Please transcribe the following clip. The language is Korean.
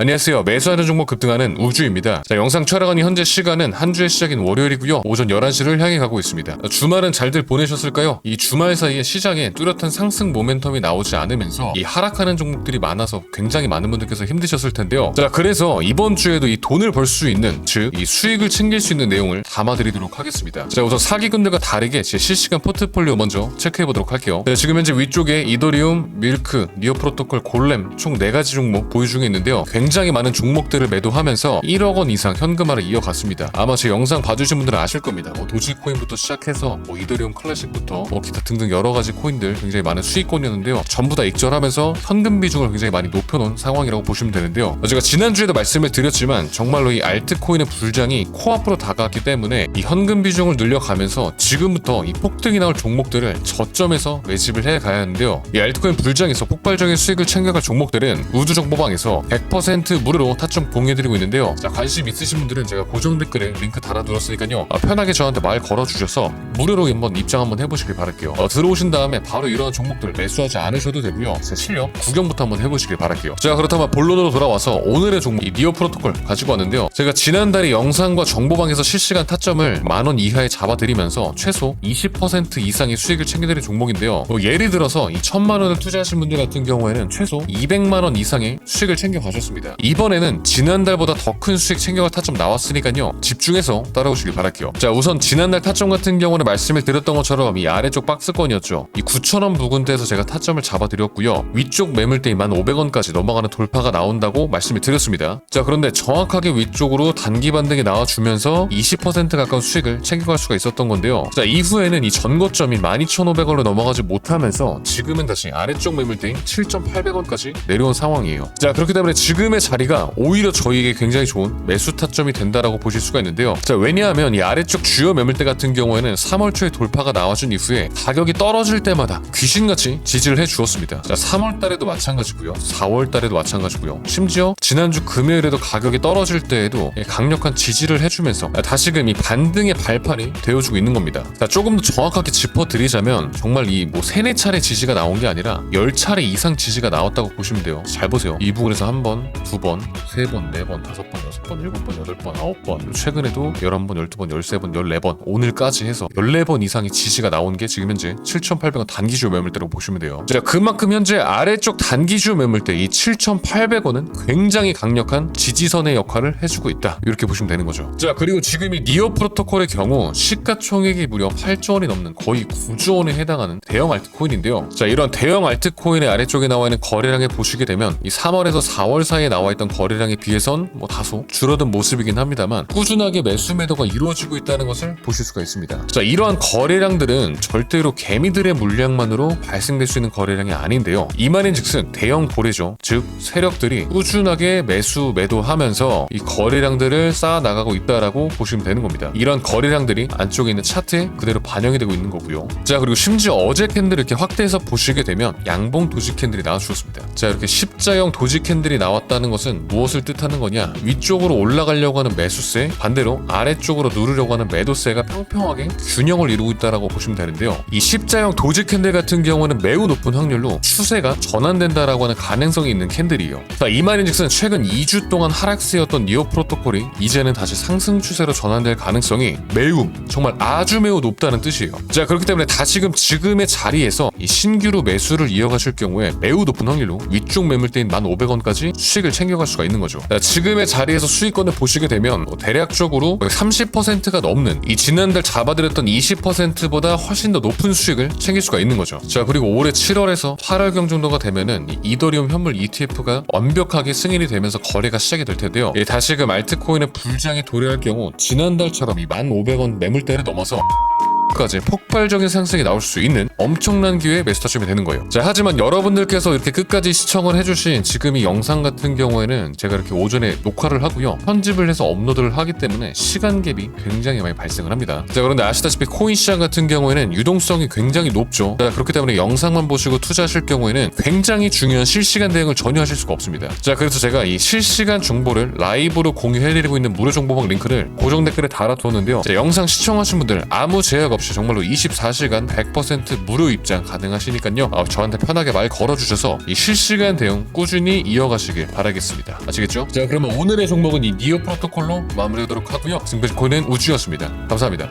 안녕하세요. 매수하는 종목 급등하는 우주입니다. 자, 영상 촬영하는 현재 시간은 한 주의 시작인 월요일이고요. 오전 11시를 향해 가고 있습니다. 자, 주말은 잘들 보내셨을까요? 이 주말 사이에 시장에 뚜렷한 상승 모멘텀이 나오지 않으면서 이 하락하는 종목들이 많아서 굉장히 많은 분들께서 힘드셨을 텐데요. 자, 그래서 이번 주에도 이 돈을 벌 수 있는, 즉, 이 수익을 챙길 수 있는 내용을 담아드리도록 하겠습니다. 자, 우선 사기꾼들과 다르게 제 실시간 포트폴리오 먼저 체크해 보도록 할게요. 자, 지금 현재 위쪽에 이더리움, 밀크, 니어 프로토콜, 골렘 총 4가지 종목 보유 중에 있는데요. 굉장히 많은 종목들을 매도하면서 1억 원 이상 현금화를 이어갔습니다. 아마 제 영상 봐주신 분들은 아실 겁니다. 뭐 도지코인부터 시작해서 뭐 이더리움 클래식부터 뭐 기타 등등 여러 가지 코인들 굉장히 많은 수익권이었는데요. 전부 다 익절하면서 현금 비중을 굉장히 많이 높여놓은 상황이라고 보시면 되는데요. 제가 지난주에도 말씀을 드렸지만 정말로 이 알트코인의 불장이 코앞으로 다가왔기 때문에 이 현금 비중을 늘려가면서 지금부터 이 폭등이 나올 종목들을 저점에서 매집을 해 가야 하는데요. 이 알트코인 불장에서 폭발적인 수익을 챙겨갈 종목들은 우주 정보방에서 100% 무료로 타점 공유해드리고 있는데요. 자 관심 있으신 분들은 제가 고정 댓글에 링크 달아두었으니까요. 아, 편하게 저한테 말 걸어주셔서 무료로 한번 입장 한번 해보시길 바랄게요. 어, 들어오신 다음에 바로 이런 종목들 매수하지 않으셔도 되고요. 제 실력 구경부터 한번 해보시길 바랄게요. 자 그렇다면 본론으로 돌아와서 오늘의 종목 이 니어 프로토콜 가지고 왔는데요. 제가 지난달에 영상과 정보방에서 실시간 타점을 만원 이하에 잡아드리면서 최소 20% 이상의 수익을 챙겨드린 종목인데요. 뭐 예를 들어서 이 천만 원을 투자하신 분들 같은 경우에는 최소 200만 원 이상의 수익을 챙겨 가셨습니다. 이번에는 지난달보다 더 큰 수익 챙겨갈 타점 나왔으니까요. 집중해서 따라오시길 바랄게요. 자 우선 지난달 타점 같은 경우는 말씀을 드렸던 것처럼 이 아래쪽 박스권이었죠. 이 9,000원 부근대에서 제가 타점을 잡아드렸고요. 위쪽 매물대인 1,500원까지 넘어가는 돌파가 나온다고 말씀을 드렸습니다. 자 그런데 정확하게 위쪽으로 단기 반등이 나와주면서 20% 가까운 수익을 챙겨갈 수가 있었던 건데요. 자 이후에는 이 전고점인 12,500원로 넘어가지 못하면서 지금은 다시 아래쪽 매물대인 7,800원까지 내려온 상황이에요. 자 그렇기 때문에 지금 의 자리가 오히려 저희에게 굉장히 좋은 매수 타점이 된다라고 보실 수가 있는데요. 자 왜냐하면 이 아래쪽 주요 매물대 같은 경우에는 3월 초에 돌파가 나와준 이후에 가격이 떨어질 때마다 귀신같이 지지를 해 주었습니다. 자 3월 달에도 마찬가지고요. 4월 달에도 마찬가지고요. 심지어 지난주 금요일에도 가격이 떨어질 때에도 강력한 지지를 해주면서 다시금 이 반등의 발판이 되어주고 있는 겁니다. 자 조금 더 정확하게 짚어드리자면 정말 이 뭐 세네 차례 지지가 나온 게 아니라 열 차례 이상 지지가 나왔다고 보시면 돼요. 잘 보세요. 이 부분에서 한 번, 두 번, 세 번, 네 번, 다섯 번, 여섯 번, 일곱 번, 여덟 번, 아홉 번. 최근에도 열한 번, 열두 번, 열세 번, 열네 번, 오늘까지 해서 열네 번 이상의 지지가 나온 게 지금 현재 7,800원 단기주 매물대라고 보시면 돼요. 자 그만큼 현재 아래쪽 단기주 매물대 이 7,800원은 굉장히 강력한 지지선의 역할을 해주고 있다. 이렇게 보시면 되는 거죠. 자 그리고 지금 이 니어 프로토콜의 경우 시가총액이 무려 8조 원이 넘는 거의 9조 원에 해당하는 대형 알트코인인데요. 자 이런 대형 알트코인의 아래쪽에 나와 있는 거래량에 보시게 되면 이 3월에서 4월 사이에 나와 있던 거래량에 비해선 뭐 다소 줄어든 모습이긴 합니다만 꾸준하게 매수 매도가 이루어지고 있다는 것을 보실 수가 있습니다. 자 이러한 거래량들은 절대로 개미들의 물량만으로 발생될 수 있는 거래량이 아닌데요. 이 말인즉슨 대형 고래죠. 즉 세력들이 꾸준하게 매수 매도하면서 이 거래량들을 쌓아 나가고 있다라고 보시면 되는 겁니다. 이런 거래량들이 안쪽에 있는 차트에 그대로 반영이 되고 있는 거고요. 자 그리고 심지어 어제 캔들 이렇게 확대해서 보시게 되면 양봉 도지 캔들이 나와주셨습니다. 자 이렇게 십자형 도지 캔들이 나왔다 는 것은 무엇을 뜻하는 거냐? 위쪽으로 올라가려고 하는 매수세, 반대로 아래쪽으로 누르려고 하는 매도세가 평평하게 균형을 이루고 있다라고 보시면 되는데요. 이 십자형 도지 캔들 같은 경우는 매우 높은 확률로 추세가 전환된다라고 하는 가능성이 있는 캔들이에요. 자, 이 말인즉슨 최근 2주 동안 하락세였던 니어 프로토콜이 이제는 다시 상승 추세로 전환될 가능성이 매우 정말 아주 매우 높다는 뜻이에요. 자 그렇기 때문에 다시금 지금의 자리에서 이 신규로 매수를 이어가실 경우에 매우 높은 확률로 위쪽 매물대인 1,500원까지 수익을 챙겨갈 수가 있는 거죠. 자, 지금의 자리에서 수익권을 보시게 되면 뭐 대략적으로 30%가 넘는 이 지난달 잡아드렸던 20%보다 훨씬 더 높은 수익을 챙길 수가 있는 거죠. 자 그리고 올해 7월에서 8월경 정도가 되면은 이 이더리움 현물 ETF가 완벽하게 승인이 되면서 거래가 시작이 될 텐데요. 예, 다시금 알트코인의 불장이 도래할 경우 지난달처럼 이 1,500원 매물대를 넘어서 까지 폭발적인 상승이 나올 수 있는 엄청난 매수 타점이 되는 거예요. 자, 하지만 여러분들께서 이렇게 끝까지 시청을 해주신 지금 이 영상 같은 경우에는 제가 이렇게 오전에 녹화를 하고요. 편집을 해서 업로드를 하기 때문에 시간 갭이 굉장히 많이 발생을 합니다. 자, 그런데 아시다시피 코인 시장 같은 경우에는 유동성이 굉장히 높죠. 자, 그렇기 때문에 영상만 보시고 투자하실 경우에는 굉장히 중요한 실시간 대응을 전혀 하실 수가 없습니다. 자, 그래서 제가 이 실시간 정보를 라이브로 공유해드리고 있는 무료 정보방 링크를 고정 댓글에 달아두었는데요. 자, 영상 시청하신 분들 아무 제약 없이 정말로 24시간 100% 무료 입장 가능하시니까요. 아, 저한테 편하게 말 걸어주셔서 이 실시간 대응 꾸준히 이어가시길 바라겠습니다. 아시겠죠? 자 그러면 오늘의 종목은 이 니오 프로토콜로 마무리하도록 하고요. 승배코는 우주였습니다. 감사합니다.